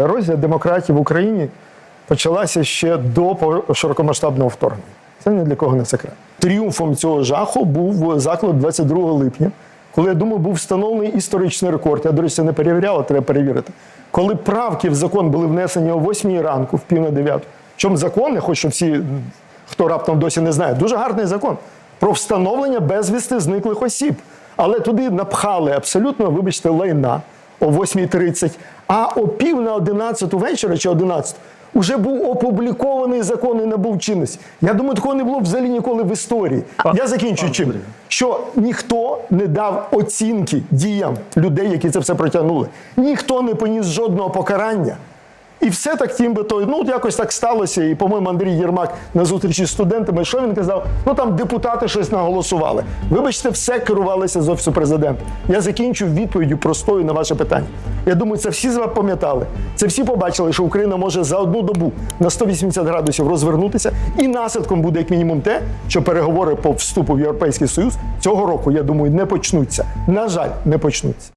Ерозія демократії в Україні почалася ще до широкомасштабного вторгнення. Це ні для кого не секрет. Тріумфом цього жаху був заклад 22 липня, коли я думаю, був встановлений історичний рекорд. Я, до речі, не перевіряв, а треба перевірити. Коли правки в закон були внесені о 8 ранку, в пів на 9. Чому закон, я хочу, всі, хто раптом досі не знає, дуже гарний закон про встановлення безвісти зниклих осіб. Але туди напхали абсолютно, вибачте, лайна о 8.30, а о пів на 11 вечора чи 11 вже був опублікований закон і набув чинності. Я думаю, такого не було взагалі ніколи в історії. Я закінчу чим. Що ніхто не дав оцінки діям людей, які це все протягнули. Ніхто не поніс жодного покарання. І все так тим би то, ну якось так сталося. І, по-моєму, Андрій Єрмак на зустрічі з студентами, що він казав? Ну там депутати щось наголосували. Вибачте, все керувалося з офісу президента. Я закінчу відповіддю простою на ваше питання. Я думаю, це всі запам'ятали. Це всі побачили, що Україна може за одну добу на 180 градусів розвернутися, і наслідком буде як мінімум те, що переговори по вступу в Європейський Союз цього року, я думаю, не почнуться. На жаль, не почнуться.